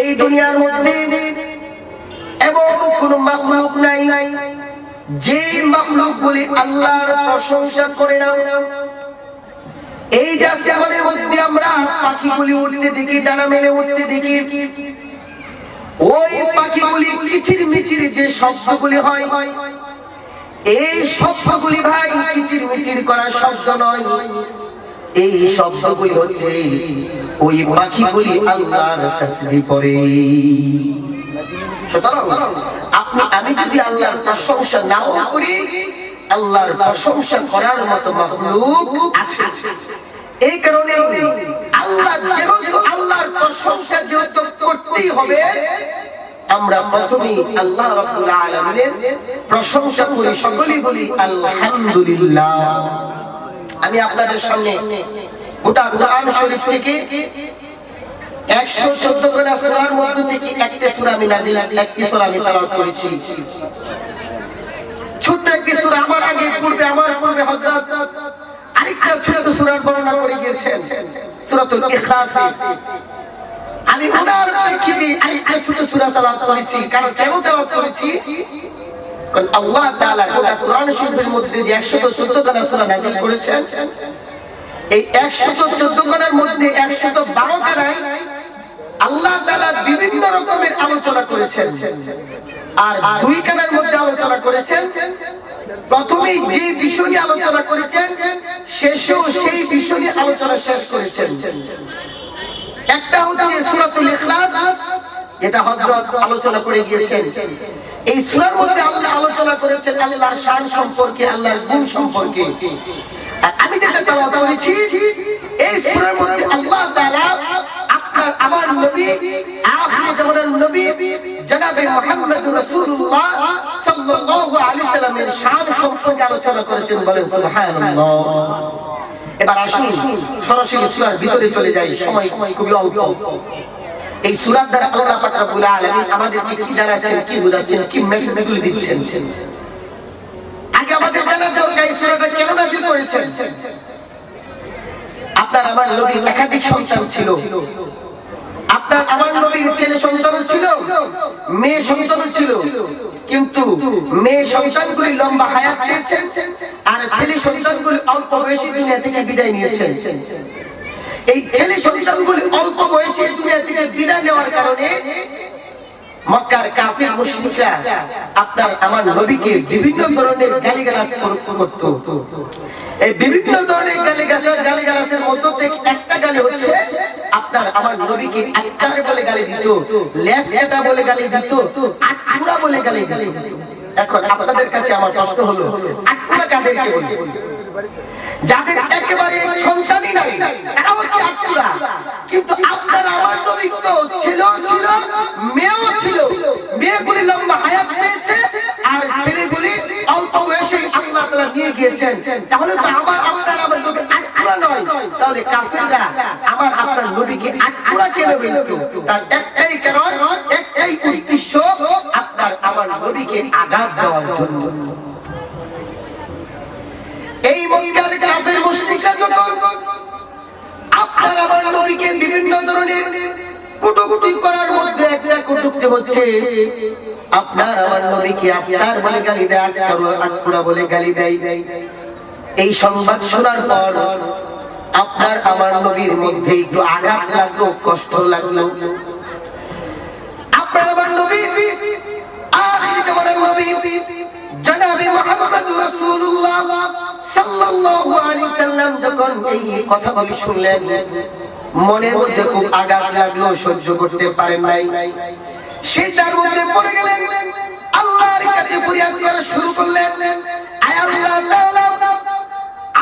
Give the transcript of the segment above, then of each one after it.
এই দুনিয়ার মধ্যে এবং কোন মাখলুক নাই। যে মাখলুক গুলি আল্লাহর প্রশংসা করে না। এই যে মধ্যে আমরা পাখিগুলি উঠতে দেখি, ডানা মেলে উঠতে দেখি, ওই পাখিগুলি কিচির মিচির যে শব্দগুলি হয়, এই শব্দগুলি ভাই কিচির মিচির করার শব্দ নয়। এই শব্দগুলি হচ্ছে ওই পাখিগুলি আল্লাহর তাসবিহ করে আপনি, আমি যদি আল্লাহর প্রশংসা নাও করি, আল্লাহর প্রশংসা করার মতো মাখলুক আছে। এই কারণে আল্লাহ যেহেতু আল্লাহর প্রশংসা যেহেতু করতেই হবে, আমরা প্রথমেই আল্লাহ রাব্বুল আলামিনের প্রশংসা করি, সকলেই বলি আলহামদুলিল্লাহ। আমি আপনাদের সামনে গোটা কোরআন শরীফ থেকে একশো চোদ্দ খানা সুরার মধ্যে থেকে একটা সুরা আমি নাজিল একটি সুরা আমি তালাওয়াত করেছি। ছোট্ট একটি সুরা আমার আগে, পূর্বে আমার, পূর্বে হযরত আরেকটা ছোট সুরার বর্ণনা করে গিয়েছেন। সূরাতুল ইখলাস। আমি ওনার প্রেক্ষিতে আরেকটা ছোট সুরা তালাওয়াত করেছি। কারণ কেন তালাওয়াত করেছি? কারণ আল্লাহ তাআলা গোটা কোরআন শরীফের মধ্যে যে 114 খানা সূরা নাযিল করেছেন এই 114 খানার মধ্যে 112 খানায় আল্লাহ বিভিন্ন রকমের আলোচনা করেছেন। আর দুই খানার মধ্যে আলোচনা করেছেন। প্রথমেই যে বিষয় নিয়ে আলোচনা করেছেন, শেষেও সেই বিষয় নিয়ে আলোচনা শেষ করেছেন। একটা হচ্ছে সূরাতুল ইখলাস এটা হযরত আলোচনা করে গিয়েছেন। এই সূরার মধ্যে আল্লাহ আলোচনা করেছেন আল্লাহর শান সম্পর্কে, আল্লাহর গুণ সম্পর্কে। আমি যেটা তেলাওয়াত করেছি, এই সূরার মধ্যে আল্লাহ তাআলা আপনার আমার নবী, আখির জামানের নবী, জনাবে মুহাম্মদুর রাসূলুল্লাহ সাল্লাল্লাহু আলাইহি সাল্লামের শান সম্পর্কে আলোচনা করেছেন বলেন, সুবহানাল্লাহ। এবার আসুন, সরাসরি সূরার ভিতরে চলে যাই, সময় খুবই অল্প। এই সূরা দ্বারা আল্লাহ পাক রব্বুল আলামিন আমাদেরকে কি জানাচ্ছেন, কি বোঝাচ্ছেন, কি মেসেজগুলো দিচ্ছেন? আগে আমাদের জানার দরকার এই সূরাটা কেন নাযিল করেছেন? আপনার আমার নবীর একাধিক সন্তান ছিল। আপনার আমার নবীর ছেলে সন্তান ছিল, মেয়ে সন্তান ছিল, কিন্তু মেয়ে সন্তানগুলি লম্বা হায়াত পেয়েছেন আর ছেলে সন্তানগুলি অল্প বয়সী দুনিয়া থেকে বিদায় নিয়েছেন এই ছেলে সন্তানগুলি অল্প বয়সে দুনিয়া থেকে বিদায় নেওয়ার কারণে মক্কার কাফির মুশরিকরা আপনার আমার নবীকে বিভিন্ন ধরনের গালিগালাজ করত এই বিভিন্ন ধরনের গালিগালাজ গালিগালাজের মধ্য থেকে একটা গালি হচ্ছে, আপনার আমার নবীকে আত্মার বলে গালি দিত, লেস এটা বলে গালি দিত, আটকুড়া বলে গালি দিত। এখন আপনাদের কাছে আমার প্রশ্ন হলো, আটকুড়া কাদেরকে বলে? যাদের একেবারে সন্তানই নাই তারা হচ্ছে আটকুড়া কিন্তু আপনার আমার নবী তো ছিল ছিল মেয়েও ছিল মেয়েগুলি লম্বা হায়াত পেয়েছে আর ছেলেগুলি অল্প বয়সে আল্লাহ তাআলা নিয়ে গিয়েছেন, তাহলে তো আমার আপনার আমার আটকুড়া নয়, তাহলে কাফেররা আমার আপনার আটকুড়া কেন তার একটাই কারণ, একটাই উদ্দেশ্য, আপনার আমার আঘাত দেওয়ার জন্য। এই মক্কার কাফের মুশরিকরা আপনার আমার নবীকে বিভিন্ন ধরনের কুটুকুটি করার মধ্যে একটা কুটুকুটি হচ্ছে, আপনার আমার নবীকে আপনার বলে গালি দেয় আটকুড়া বলে গালি দেয়। এই সংবাদ শোনার পর আপনার আমার নবীর মধ্যে একটু আঘাত লাগল, কষ্ট লাগল। আপনার আমার নবী, আখির শুনলেন মনের মধ্যে খুব আঘাত লাগল, সহ্য করতে পারেন নাই। সেই তার মধ্যে পড়ে গেলেন। আল্লাহর কাছে ফরিয়াদ করা শুরু করলেন। আয় আল্লাহ আল্লাহ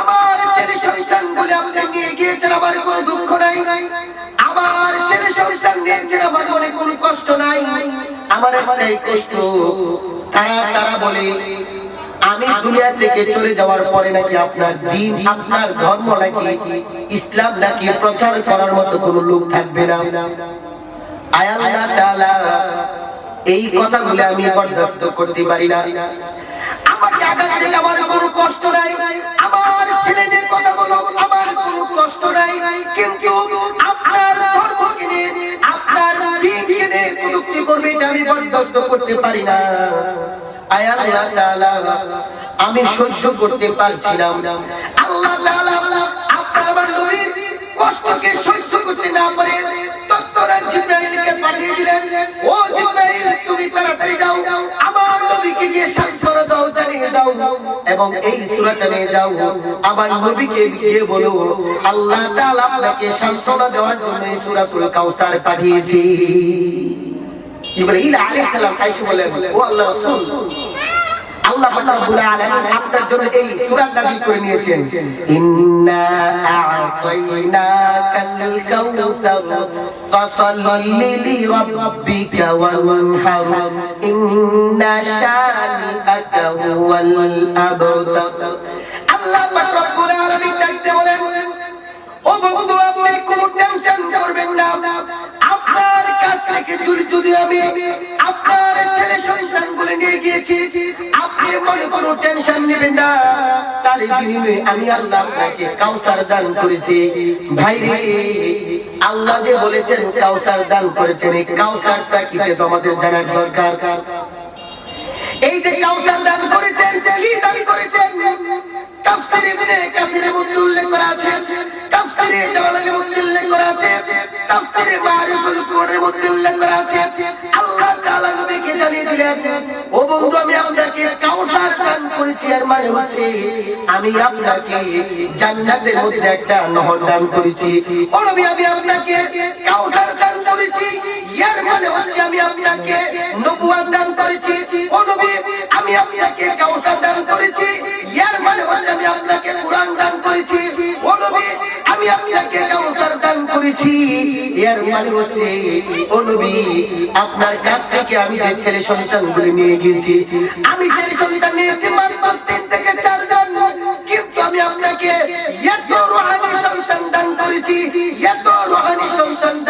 আমার ছেলে সন্তান বলে আপনি নিয়ে গিয়েছেন, আমার কোনো দুঃখ নাই। আমার ছেলে সন্তান নিয়েছেন, আমার মনে কোনো কষ্ট নাই। আমার মনে কষ্ট। তারা তারা বলে আমি দুনিয়া থেকে চলে যাওয়ার পরে নাকি আপনার দিন, আপনার ধর্ম নাকি ইসলাম নাকি প্রচার করার মতো কোনো লোক থাকবে না? আয় আল্লাহ তাআলা, এই কথাগুলো আমি বরদাস্ত করতে পারি না। আমাকে আমার কোনো কষ্ট নাই, আমার ছেলেদের কথা বলো, আমার কোনো কষ্ট নাই, কিন্তু আপনার ধর্মকে নিয়ে করবে এটা আমি বরদাস্ত করতে পারি না। আল্লাহ আমি সহ্য করতে পারছিলাম আল্লাহ না তুমি তাড়াতাড়ি গিয়ে দাও এবং এই সূরাটা নিয়ে যাও। আমার নবীকে গিয়ে বলো, আল্লাহ আপনাকে সান্ত্বনা দেওয়ার জন্য সূরাতুল কাউসার পাঠিয়েছি। ইব্রাহিম আলাইহিস সালাম আয়েশা বলেন ও আল্লাহ রাসূল, আল্লাহ রাব্বুল আলামিন আপনার জন্য এই সূরা নাযিল করে নিয়েছেন। ইন্না আ'তাইনাকাল কাউসার ফাসাল্লি লিরাব্বিকা ওয়ানহার, ইন্না শানিআকা হুয়াল আবতার। আল্লাহ রাব্বুল আলামিন না। আপনার কাছ থেকে যদি যদি আমি আপনার ছেলে সন্তানগুলো নিয়ে গিয়েছি, আপনি মনে কোনো টেনশন নেবেন না। তার বিনিময়ে আমি আল্লাহ আপনাকে কাউসার দান করেছি। ভাই আল্লাহ যে বলেছেন কাউসার দান করেছেন, এই কাউসারটা কি তোমাদের জানার দরকার? এই যে কাউসার দান করেছেন দান করেছেন করা আছে করা আছে মারিফুল করা আছে। আল্লাহ তাআলা নবীকে জানিয়ে দিলেন, ও বন্ধু, আমি আপনাকে কাউসার দান করেছি, এর মানে হচ্ছে আমি আপনাকে জান্নাতের মধ্যে একটা নহর দান করেছি। ও নবী, আমি আপনাকে কাউসার দান করেছি। এর মানে হচ্ছে আমি আপনাকে নবুয়ত দান করেছি। ও আমি আপনাকে কাউসার দান করেছি। এর মানে হচ্ছে আমি আপনাকে কোরআন দান করেছি। ও আমি আপনাকে কাউসার দান করেছি। এর মানে হচ্ছে, ও আপনার কাছ থেকে আমি যে ছেলে সন্তানগুলি নিয়ে গিয়েছি, আমি ছেলে সন্তান নিয়েছি মাত্র তিন থেকে চারজন। কিন্তু আমি আপনাকে এত রোহানি সন্তান দান করেছি, এত রোহানি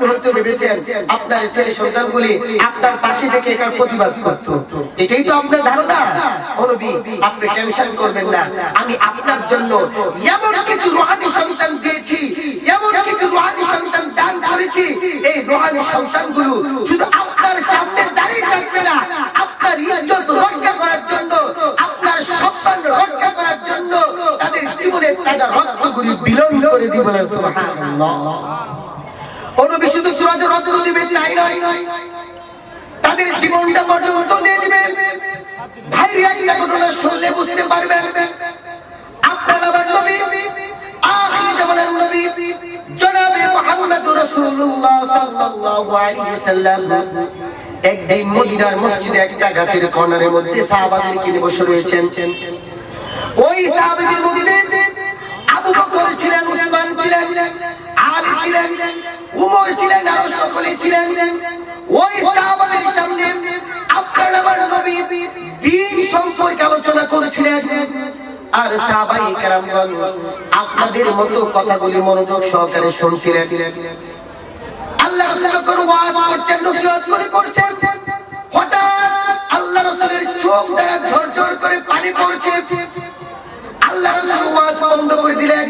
আপনি হয়তো ভেবেছেন আপনার ছেলে সন্তানগুলি আপনার পাশে থেকে এটার প্রতিবাদ করত। এটাই তো আপনার ধারণা। অনুবি আপনি টেনশন করবেন না। আমি আপনার জন্য এমন কিছু রোহানি সন্তান দিয়েছি, এমন কিছু রোহানি সন্তান দান করেছি। এই রোহানি সন্তানগুলো শুধু আপনার সামনে দাঁড়িয়ে থাকবে না, আপনার ইজ্জত রক্ষা করার জন্য, আপনার সম্মান রক্ষা করার জন্য তাদের জীবনে তাদের রক্তগুলি বিলন করে দিবেন সুবহানাল্লাহ। অনুবি শুধু চূড়ান্ত রক্ত দিবে তাই নয় তাদের জীবনটা পর্যন্ত দিয়ে দিবে। ভাই একটা ঘটনা শুনলে বুঝতে পারবেন আপনার আমার নবী একদিন একটা গাছের কর্নারের মধ্যে সাহাবাদেরকে নিয়ে বসে ওই সাহাবাদের মধ্যে আবু বকর ছিলেন, উসমান আলী ছিলেন উমর ছিলেন, আরও সকলে ছিলেন। ওই সাহাবাদের সামনে আপনার আমার নবী দিন সম্পর্কে আলোচনা করেছিলেন। আর সাহাবাই কেরামগণ আপনাদের মতো কথাগুলি মনোযোগ সহকারে শুনছিলেন। আল্লাহ রাসূল ওয়াজ করছেন, নসিহত করে করছেন। হঠাৎ আল্লাহ রাসূলের চোখ দ্বারা ঝরঝর করে পানি পড়ছে। আল্লাহ রাসূল ওয়াজ বন্ধ করে দিলেন।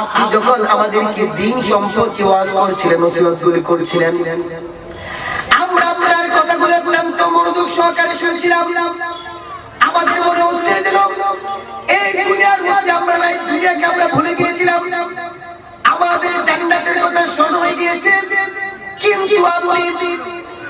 আপনি যখন আমাদেরকে দিন সম্পর্কে ওয়াজ করছিলেন, নসিহতগুলি করছিলেন, আমরা আপনার কথাগুলো মনোযোগ সহকারে শুনছিলাম। আমাদের মনে হচ্ছে এই আমরা আমরা ভুলে গিয়েছিলাম। আমাদের জান্নাতের কথা শোনা হয়ে গিয়েছে। কিন্তু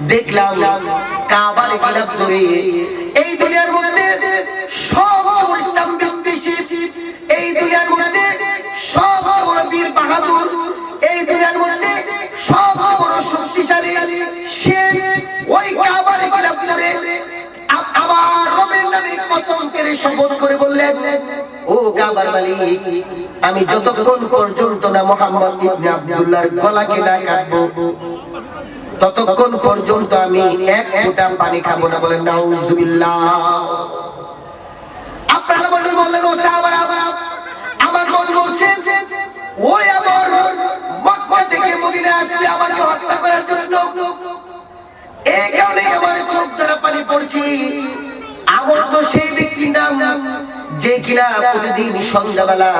দেখলাম ধরে এই দুনিয়ার মধ্যে সব ইসলাম এই দুনিয়ার মধ্যে সব বড় বীর বাহাদুর। এই দুনিয়ার মধ্যে সব বড় শক্তিশালী। সে ওই আ- আবার রবের নামে কসম করে শপথ করে বললেন, ও কাবার মালিক, আমি যতক্ষণ পর্যন্ত না মোহাম্মদ ইবনে আব্দুল্লাহর গলাকে না কাটবো ততক্ষণ পর্যন্ত আমি এক ফোঁটা পানি খাব না বলেন, নাউজুবিল্লাহ। আপনারা বললেন, ও সাহাবারা, আমার মন বলছে, ওই আমার মক্কা থেকে মদিনা আমাকে হত্যা করার জন্য। এই কারণে আমার চোখ পানি পড়ছি। আমার তো সেই ব্যক্তির নাম, যে কিনা প্রতিদিন সন্ধ্যাবেলা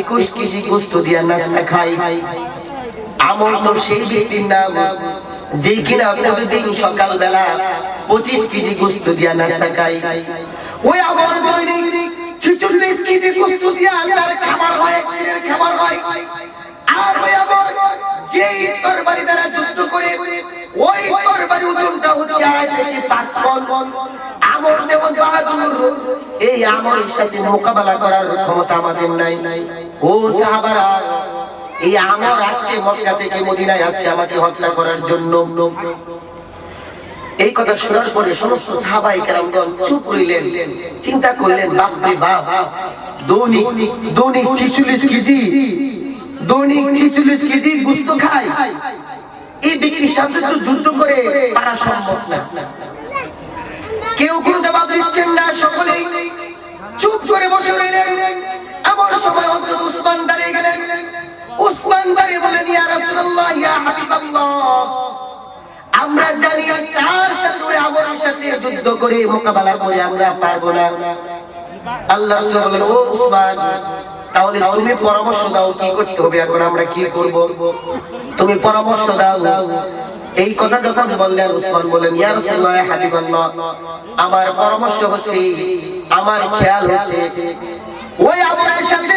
একুশ কেজি গোস্ত দিয়া নাস্তা খাই আমার তো সেই ব্যক্তির নাম কিনা প্রতিদিন সকালবেলা পঁচিশ কেজি দিয়া নাস্তা খাই। ওই ছিচল্লিশ কেজি দিয়া তার খাবার হয় খাবার হয়। আর ওই তরবারি দ্বারা যুদ্ধ করে, ওই তরবারি ওজনটা হচ্ছে আড়াই থেকে পাঁচ মন। আমর দেবন বাহাদুর, এই আমরের সাথে মোকাবেলা করার ক্ষমতা আমাদের নাই। ও সাহাবারা এই আমর আসছে মক্কা থেকে মদিনায় আসছে, আমাকে হত্যা করার জন্য। এই কথা শোনার পরে সমস্ত সাহাবাই চুপ রইলেন, চিন্তা করলেন বাপ রে বাপ ছিচল্লিশ কেজি ছিচল্লিশ কেজি গুস্ত খায়। এই সাথে তো যুদ্ধ করে পারা সম্ভব না। কেউ কেউ জবাব দিচ্ছেন না সকলেই। চুপ করে বসে রইলেন। এমন সময় উসমান দাঁড়িয়ে গেলেন। উসমান দাঁড়িয়ে বলেন, ইয়া রাসূলুল্লাহ, ইয়া হাবিবাল্লাহ। আমরা জানি তার সাথে ওই সাথে যুদ্ধ করে মোকাবেলা করে আমরা পারব না। আল্লাহ রাসূল বলেন, ও উসমান, তাহলে তুমি পরামর্শ দাও কি করতে হবে, এখন আমরা কি করব? তুমি পরামর্শ দাও। এই কথা যখন বললেন, উসমান বলেন ইয়া রাসূলুল্লাহ হাবিবাল্লাহ, আমার পরামর্শ হচ্ছে, আমার খেয়াল হচ্ছে। ওই সাথে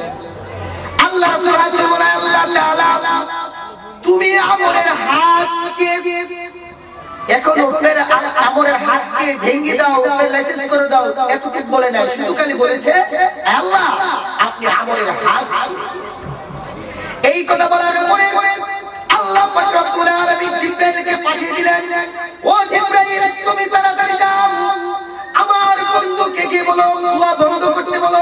আল্লাহ হাত বলে তুমি আমরের হাতকে এখন ওপের আমরের হাতকে ভেঙে দাও লাইসেন্স করে দাও, এতটুকু বলে নাই, শুধু খালি বলেছে, আল্লাহ, আপনি আমরের হাত এই কথা বলার পরে আল্লাহ রব্বুল আলামিন জিবরাইলকে পাঠিয়ে দিলেন, ও জিবরাইল, তুমি তাড়াতাড়ি যাও, আমার বন্ধুকে গিয়ে বলো বন্ধ করতে বলো।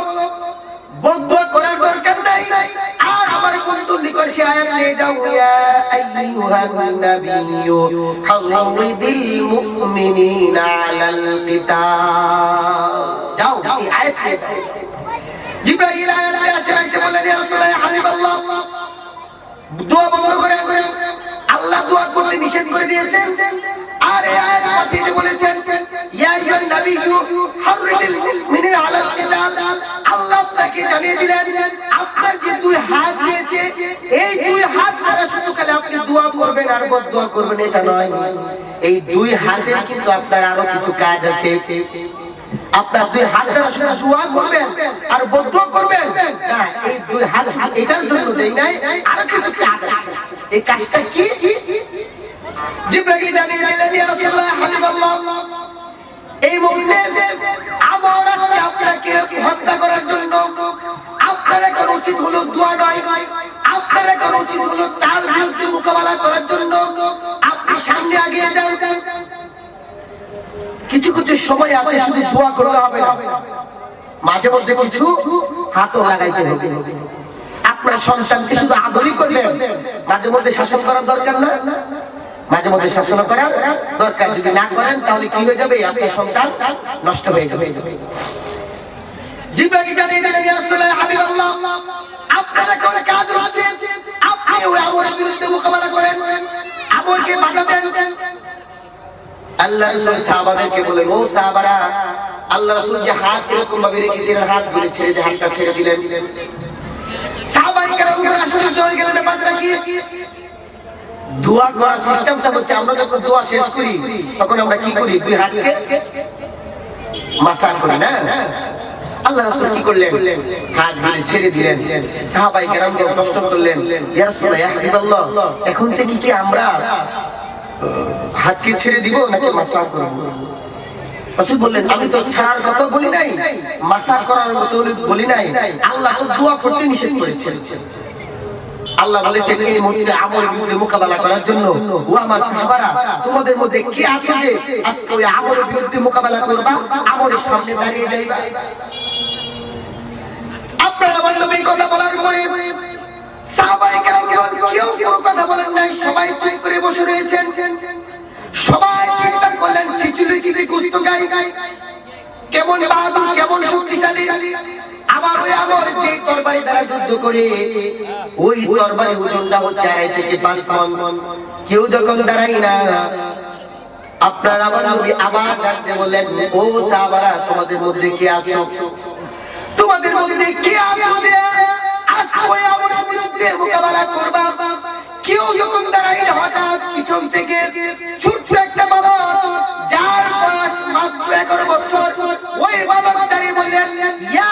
বন্ধ, করার দরকার নাই। আর আমার বন্ধুর নিকট আয়াত নিয়ে যাও ইয়া আইয়ুহান নাবিয়্যু হাররিদিল মুমিনিনা আলাল কিতাব। যাও এই আয়াত নিয়ে যাও। জিবরাইল আয়াত নিয়ে আসে হাবিবাল্লাহ। দোয়া বন্ধ করে আল্লাহ দোয়া করতে নিষেধ করে দিয়েছেন। আর এই আয়াত বলেছেন আর কিছু কাজ আছে। আপনার দুই হাত দ্বারা শুধু করবেন আর বদদোয়া করবেন? এই আরও কিছু এই কাজটা কি? জিব্রাইল জানিয়ে দিলেন, ইয়া রাসূলুল্লাহ, হাবিবাল্লাহ এই মুহূর্তে আমার আসছে হত্যা করার জন্য। আপনার এখন উচিত হলো দোয়া নয়। আপনার এখন উচিত হলো তার বিরুদ্ধে মোকাবেলা করার জন্য। আপনি সামনে আগিয়ে যান। কিছু কিছু সময় আছে, শুধু দোয়া করতে হবে মাঝে মধ্যে কিছু হাতও লাগাইতে হবে। আপনার সন্তানকে শুধু আদরই করবেন। মাঝে মধ্যে শাসন করার দরকার না। মাঝে মধ্যে শাসন করা দরকার। যদি না করেন তাহলে কি হয়ে যাবে? আপনার সন্তান নষ্ট হয়ে যাবে। জিব্রাইল জানিয়ে দিলেন ইয়া রাসূলুল্লাহ হাবিবাল্লাহ আপনার এখন কাজ আছে আপনি আপনি ওই আমরের বিরুদ্ধে মোকাবেলা করেন। আমরকে বাধা দেন। আল্লাহ রাসূল সাহাবাদেরকে বলেন ও সাহাবারা আল্লাহ রাসূল যে হাত এরকম ভাবে রেখেছিলেন হাত ছেড়ে দিয়ে হাতটা ছেড়ে দিলেন। সাহাবাই কেরাম কেরাম আশ্চর্য গেলেন ব্যাপারটা কি? দোয়া করার সিস্টেমটা হচ্ছে আমরা যখন দোয়া শেষ করি, তখন আমরা কি করি? দুই হাতকে মাসাজ করি, না? আল্লাহ এখন থেকে কি আমরা হাতকে ছেড়ে দিব নাকি বললেন, আমি তো ছাড়ার কথা বলি নাই মাসাজ করার মতো বলি নাই। আল্লাহ করতে নিষেধ করেছেন। আল্লাহ বলেছেন এই মুহূর্তে আমল বিরুদ্ধে মোকাবেলা করার জন্য। ও আমার সাহাবারা, তোমাদের মধ্যে কি আছে আজকে ওই আমলের বিরুদ্ধে মোকাবেলা করবা? আমলের সামনে দাঁড়িয়ে যাইবা। আপনারা আমার কথা বলার পরে কেউ কেউ কথা বলেন নাই, সবাই চুপ করে বসে রয়েছেন। সবাই চিন্তা করলেন গুস্ত গাই কেমন বাহাদুর, কেমন শক্তিশালী। আবার ওই আমার যে তরবারি দ্বারা যুদ্ধ করে, ওই তরবারি ওজনটা হচ্ছে আড়াই থেকে পাঁচ মন। কেউ যখন দাঁড়াই না, আপনার আবার নবী আবার ডাকতে বললেন, ও সাহাবারা, তোমাদের মধ্যে কে আছো? তোমাদের মধ্যে কে আছো? যে ওই আমার বিরুদ্ধে মোকাবেলা করবা। কেউ যখন দাঁড়াই হঠাৎ পিছন থেকে ছোট্ট একটা বালক, যার বয়স মাত্র এগারো বছর, ওই বালক দাঁড়িয়ে বললেন ইয়া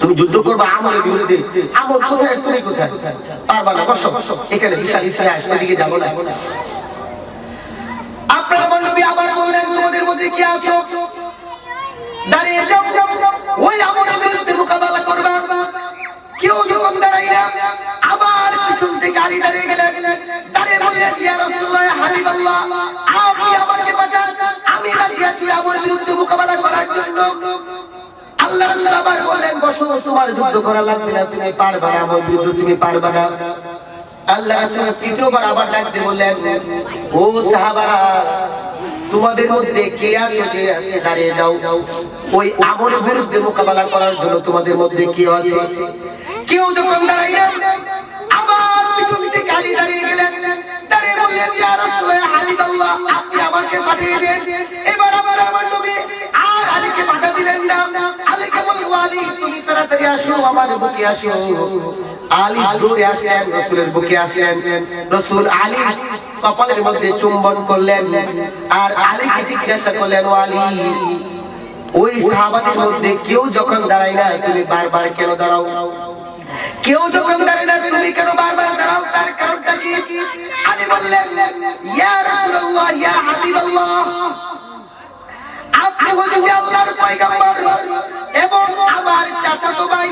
তুমি যুদ্ধ করবে আমলের বিরুদ্ধে। আমল কোথায়, তুমি কোথায়? পারবা না, বসো। এখানে বিশাল ইতিহাস ওইদিকে যাব না। আপনার আমার নবী আবার বললেন, তোমাদের মধ্যে কি আছো? দাঁড়িয়ে যাও। ওই আমলের বিরুদ্ধে মোকাবেলা করবা। কেউ যখন না, আবার পিছন থেকে দাঁড়িয়ে দাঁড়িয়ে ইয়া রাসূলুল্লাহ হাবিবাল্লাহ, আপনি আমাকে পাঠান আমি আছি আমলের বিরুদ্ধে মোকাবেলা করার জন্য। আল্লাহ আবার বললেন বসো, তোমার যুদ্ধ করা লাগবে না, তুমি না, আমার তুমি না। আল্লাহ তৃতীয়বার আবার ডাকতে বললেন, ও তোমাদের মধ্যে কে আছে দাঁড়িয়ে যাও। ওই আমলের বিরুদ্ধে মোকাবেলা করার জন্য তোমাদের মধ্যে কে আছে? কেউ যখন দাঁড়াই আলীকে দিলেন না। আলী, তুমি তাড়াতাড়ি আসো, আমার বুকে আসো। আলী দৌড়ে রসুলের বুকে রসুল আলী কপালের মধ্যে চুম্বন করলেন আর আলীকে জিজ্ঞাসা করলেন আলী, ওই সাহাবাদের মধ্যে কেউ যখন দাঁড়ায় না, তুমি বারবার কেন দাঁড়াও? কেউ যখন দাঁড়ায় না, তুমি কেন বারবার দাঁড়াও? তার কারণটা কি? আলী বললেন, ইয়া রাসূলুল্লাহ, ইয়া হাবিবাল্লাহ। আল্লাহর পয়গম্বর এবং আমার চাচাতো ভাই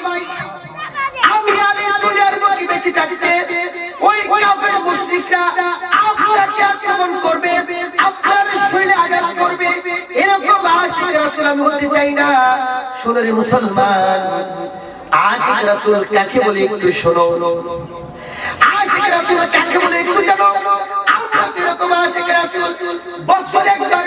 আমি আলী দুনিয়ার বুকে বেঁচে থাকতে ওই কাফের মুশরিকরা আপনাকে আক্রমণ করবে? আপনার শরীরে আঘাত করবে? এরকম আশিক রাসূল আমি হতে চাই না। শুনে রে মুসলমান, আশিক রাসূল কাকে বলে একটু শোনো। আশিক রাসূল কাকে বলে একটু জানো। আমরা এরকম আশিক রাসূল বছরে একবার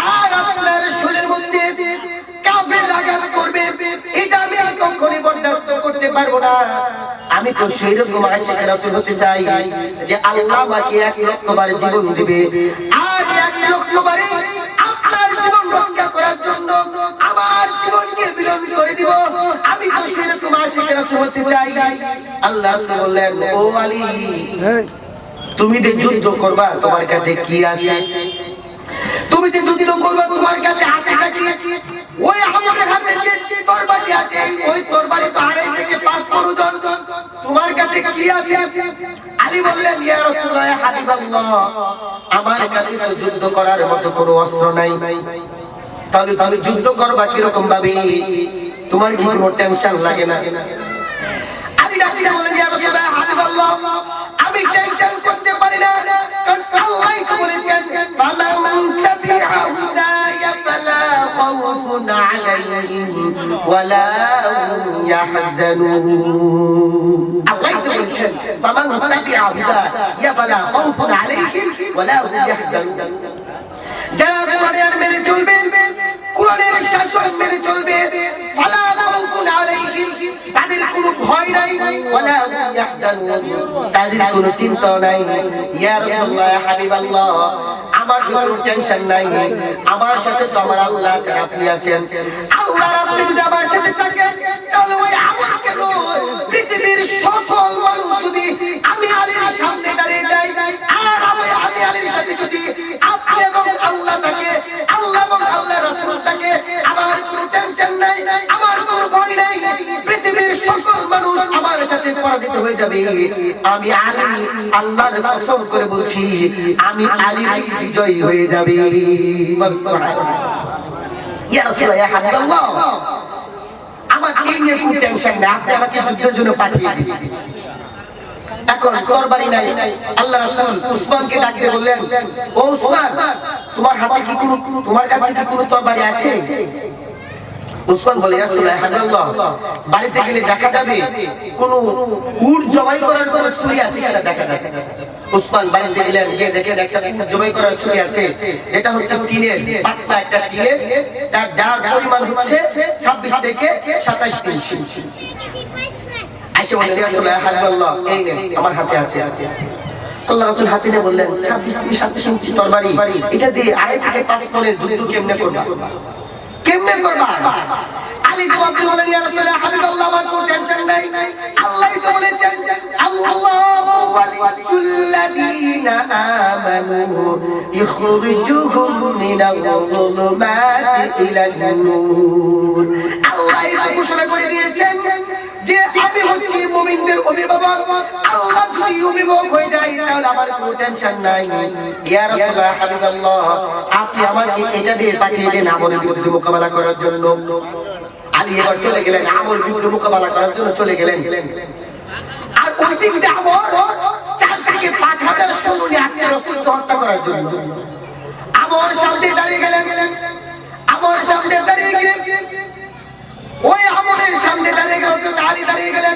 পারব না। আমি তো সেই রকম আশিক রাসূল হতে চাই যে আল্লাহ আমাকে এক লক্ষ বার জীবন দিবে। আর এক লক্ষ বারে আপনার জীবন রক্ষা করার জন্য আমার জীবনকে বিলম্ব করে দিব। আমি তো সেই রকম আশিক রাসূল হতে চাই। আল্লাহ বললেন ও আলী তুমি যে যুদ্ধ করবা তোমার কাছে কি আছে? তুমি যে যুদ্ধ করবে তোমার কাছে আছে নাকি ওই আমাদের হাতে যে তরবারি আছে, ওই তরবারি তো আড়াই থেকে পাঁচ পরুজন তোমার কাছে কি আছে? আলী বললেন, ইয়া রাসূলুল্লাহ, হাবিবাল্লাহ, আমার কাছে তো যুদ্ধ করার মতো কোনো অস্ত্র নাই। তাহলে তাহলে যুদ্ধ করবা কীরকম ভাবে? তোমার কি কোনো টেনশন লাগে না? আলী ডাকতে বলেন ইয়া রাসূলুল্লাহ, হাবিবাল্লাহ, আমি টেনশন করতে পারি না, কারণ আল্লাহ তো বলেছেন ফামান হুম ইয়াহজানুন আল্লাহ তো বলেছেন ফামান তাবিআ হুদায়া ফালা খাউফুন আলাইহিম ওয়ালা হুম ইয়াহজানুন যারা কোরআনের মেনে চলবে কোরআনের শাসন মেনে চলবে। তাদের কোনো ভয় নাই। ওয়ালা ইয়াহজানুন নাই। ইয়া রাসূলুল্লাহ ইয়া আমার কোনো টেনশন নাই। আমার আমার সাথে থাকেন। তাহলে ওই আমার আমি আলীর সামনে দাঁড়িয়ে এবং আল্লাহ থাকে আল্লাহ এবং আল্লাহ রাসূল থাকে আমার কোনো টেনশন নাই, আমার কোনো ভয় নাই। পৃথিবীর সকল মানুষ আমার সাথে পরাজিত হয়ে যাবে। আমি আলী, আল্লাহর কসম করে বলছি, আমি আলী বিজয়ী হয়ে যাবে। ইয়া রাসূলুল্লাহ ইয়া হাবিবাল্লাহ আমার এই নিয়ে কোনো টেনশন নাই, আপনি আমাকে যুদ্ধের জন্য পাঠিয়ে দিন। এখন নাই। আল্লাহ রাসূল উসমানকে ডাকতে বললেন, ও উসমান, তোমার হাতে কি কোনো, তোমার কাছে কি কোনো তরবারি আছে? উসমান বলে বাড়িতে গেলে দেখা যাবে কোন উট জবাই করার কোন ছুরি আছে দেখা যাবে। উসমান বাড়িতে গেলেন, গিয়ে দেখেন একটা উট জবাই করার ছুরি আছে। এটা হচ্ছে টিনের পাতলা একটা টিনের, তার যার পরিমাণ হচ্ছে 26 থেকে 27 ইঞ্চি। আইসা বলে রাসূলুল্লাহ হাবিবাল্লাহ এই নেন আমার হাতে আছে। আল্লাহ রাসূল হাতে নিয়ে বললেন 26 থেকে 27 ইঞ্চি তরবারি এটা দিয়ে আড়াই থেকে পাঁচ পরের যুদ্ধ কেমনে করবা? কেমনে করবা? আলী জবাব দিয়ে বলেন রাসূলুল্লাহ, হাবিবাল্লাহ, আমার কোনো টেনশন নাই। আল্লাহই তো বলেছেন, আল্লাহু ওয়ালিয়ুল্লাযীনা আমানু ইখরিজুহুম মিনাল যুলুমাতি ইলান নূর। আল্লাহই তো ঘোষণা করে দিয়েছেন যে মুমিনদের অভিভাবক, আল্লাহ যদি অভিভাবক হয়ে যায়, তাহলে আমার কোনো টেনশন নাই। ইয়া রাসূলুল্লাহ, হাবিবাল্লাহ, আপনি আমাকে এটা দিয়ে পাঠিয়ে দেন আমলের বিরুদ্ধে মোকাবেলা করার জন্য। আলী এবার চলে গেলেন, আমল যুদ্ধ মোকাবেলা করার জন্য চলে গেলেন। আর ওই দিক দিয়ে আমর চার থেকে পাঁচ হাজার সৈন্য নিয়ে আসছে রসুলকে হত্যা করার জন্য। আমর সামনে দাঁড়িয়ে গেলেন। আমর সামনে দাঁড়িয়ে গেলেন ওই আমরের সামনে দাঁড়িয়ে গেল আলী দাঁড়িয়ে গেলেন।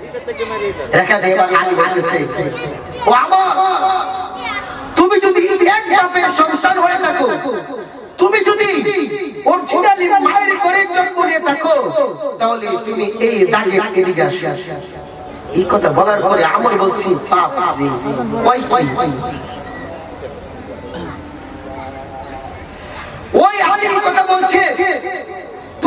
তুমি যদি সংসার হয়ে থাকো, তুমি যদি মায়ের করে জন্ম নিয়ে থাকো, তাহলে তুমি এই দাগে এদিকে এই কথা বলার পরে আমর বলছি ওই আলীর কথা বলছে।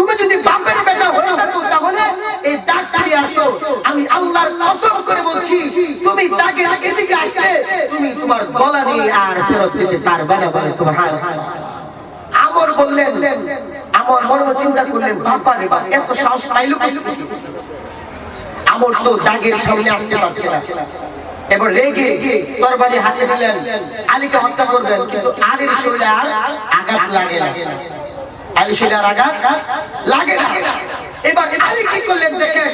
তুমি যদি বাপের বেটা হয়ে থাকো, তাহলে এই দাগ দিয়ে আসো। আমি আল্লাহর কসম করে বলছি, তুমি দাগের এদিকে আসলে তুমি তোমার গলা নিয়ে আর ফেরত দিতে পারবে না বলে, সুবহানাল্লাহ। আমর বললেন, আমর মনে চিন্তা করলেন, বাবা রে বাবা, এত সাহস পাইলো আমর তো দাগের সামনে আসতে পারছে না। এবার রেগে তরবারি হাতে দিলেন, আলীকে হত্যা করবেন, কিন্তু আলীর শরীরে আর আঘাত লাগে না। এবার আলী কি করলেন দেখেন?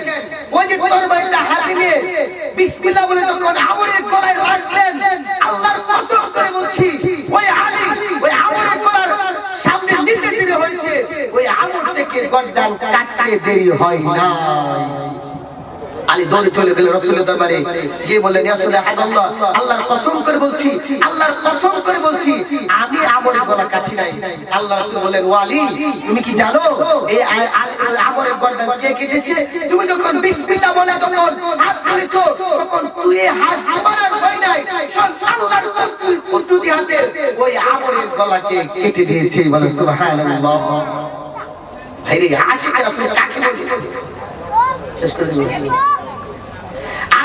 ওই যে তরবারিটা বলে যখন আমরের গলায় রাখলেন, আল্লাহর কসম করে বলছি, ওই আলী, ওই আমরের গলার সামনে নিতে দেরি হয়েছে। ওই আমর থেকে গর্দান দেরি হয় না আলী দৌড়ে চলে গেল রসুলের দরবারে। গিয়ে বললেন সুবহানাল্লাহ, আল্লাহর কসম করে বলছি, আল্লাহর কসম করে বলছি, আমি আমরের গলা কাটি নাই। আল্লাহ রাসূল বললেন, ওয়ালি, তুমি কি জানো, এই আমরের গর্দান কে কেটেছে? তুমি যখন বিসমিল্লাহ বলে তখন হাত তুলেছো তখন তুই হাত তোমার হয় নাই। সব আল্লাহর কুদ- কুদরতি হাতে ওই আমরের গলাকে কেটে দিয়েছে, বলে সুবহানাল্লাহ। ভাইরে আশিক রাসূল কাকে বলে? শেষ করে দিবো।